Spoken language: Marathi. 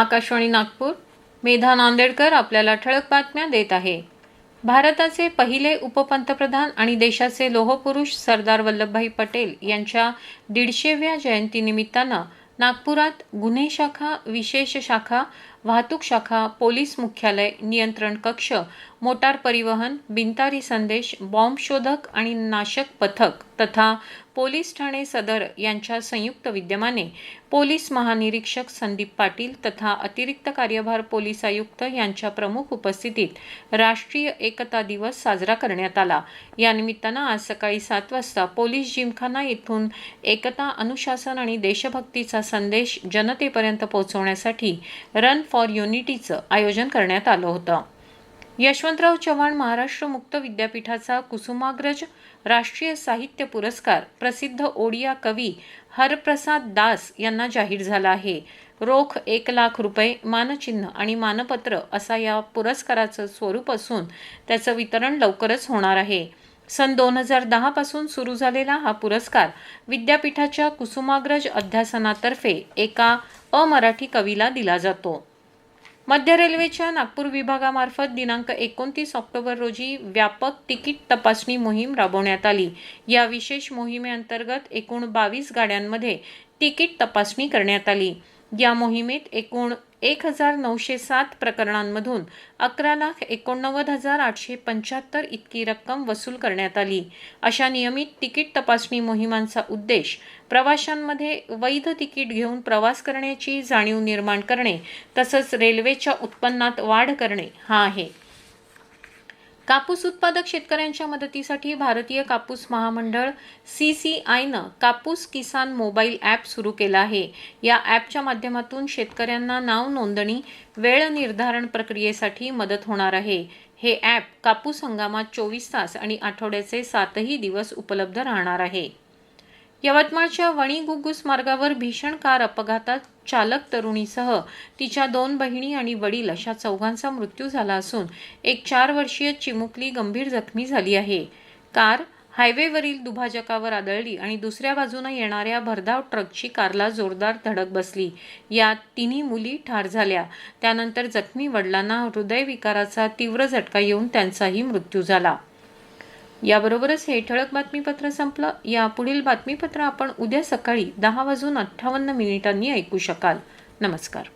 आकाशवाणी नागपूर. मेधा नांदेडकर आपल्याला ठळक बातम्या देत आहे. भारताचे पहिले उपपंतप्रधान आणि देशाचे लोहपुरुष सरदार वल्लभभाई पटेल यांच्या दीडशेव्या जयंतीनिमित्तानं नागपुरात गुन्हे शाखा विशेष शाखा वाहतूक शाखा पोलीस मुख्यालय नियंत्रण कक्ष मोटार परिवहन बिनतारी संदेश बॉम्ब शोधक आणि नाशक पथक तथा पोलीस ठाणे सदर यांच्या संयुक्त विद्यमाने पोलीस महानिरीक्षक संदीप पाटील तथा अतिरिक्त कार्यभार पोलीस आयुक्त यांच्या प्रमुख उपस्थितीत राष्ट्रीय एकता दिवस साजरा करण्यात आला. या निमित्तानं आज सकाळी सात वाजता पोलीस जिमखाना येथून एकता अनुशासन आणि देशभक्तीचा संदेश जनतेपर्यंत पोहोचवण्यासाठी रन फॉर युनिटीचं आयोजन करण्यात आलं होतं. यशवंतराव चव्हाण महाराष्ट्र मुक्त विद्यापीठाचा कुसुमाग्रज राष्ट्रीय साहित्य पुरस्कार प्रसिद्ध ओडिया कवी हरप्रसाद दास यांना जाहीर झाला आहे. रोख एक लाख रुपये मानचिन्ह आणि मानपत्र असा या पुरस्काराचं स्वरूप असून त्याचं वितरण लवकरच होणार आहे. सन दोन हजार दहापासून सुरू झालेला हा पुरस्कार विद्यापीठाच्या कुसुमाग्रज अध्यासनातर्फे एका अमराठी कवीला दिला जातो. मध्य रेल्वेच्या नागपूर विभागामार्फत दिनांक एकोणतीस ऑक्टोबर रोजी व्यापक तिकीट तपासणी मोहीम राबवण्यात आली. या विशेष मोहिमेअंतर्गत एकूण बावीस गाड्यांमध्ये तिकीट तपासणी करण्यात आली. या मोहिमेत एकूण एक हजार नऊशे सात प्रकरणांमधून अकरा लाख एकोणनव्वद हजार आठशे पंच्याहत्तर इतकी रक्कम वसूल करण्यात आली. अशा नियमित तिकीट तपासणी मोहिमांचा उद्देश प्रवाशांमध्ये वैध तिकीट घेऊन प्रवास करण्याची जाणीव निर्माण करणे तसंच रेल्वेच्या उत्पन्नात वाढ करणे हा आहे. कापूस उत्पादक शेतकऱ्यांच्या मदतीसाठी भारतीय कापूस महामंडळ सी सी आयनं कापूस किसान मोबाईल ॲप सुरू केलं आहे. या ॲपच्या माध्यमातून शेतकऱ्यांना नाव नोंदणी वेळ निर्धारण प्रक्रियेसाठी मदत होणार आहे. हे ॲप कापूस हंगामात चोवीस तास आणि आठवड्याचे सातही दिवस उपलब्ध राहणार आहे. यवतमाळच्या वणी गुगुस मार्गावर भीषण कार अपघातात चालक तरुणीसह तिच्या दोन बहिणी आणि वडील अशा चौघांचा मृत्यू झाला असून एक चार वर्षीय चिमुकली गंभीर जखमी झाली आहे. कार हायवेवरील दुभाजकावर आदळली आणि दुसऱ्या बाजूने येणाऱ्या भरधाव ट्रकची कारला जोरदार धडक बसली. यात तिन्ही मुली ठार झाल्या. त्यानंतर जखमी वडिलांना हृदयविकाराचा तीव्र झटका येऊन त्यांचाही मृत्यू झाला. याबरोबरच हे ठळक बातमीपत्र संपलं. या पुढील बातमीपत्र आपण उद्या सकाळी दहा वाजून अठ्ठावन्न मिनिटांनी ऐकू शकाल. नमस्कार.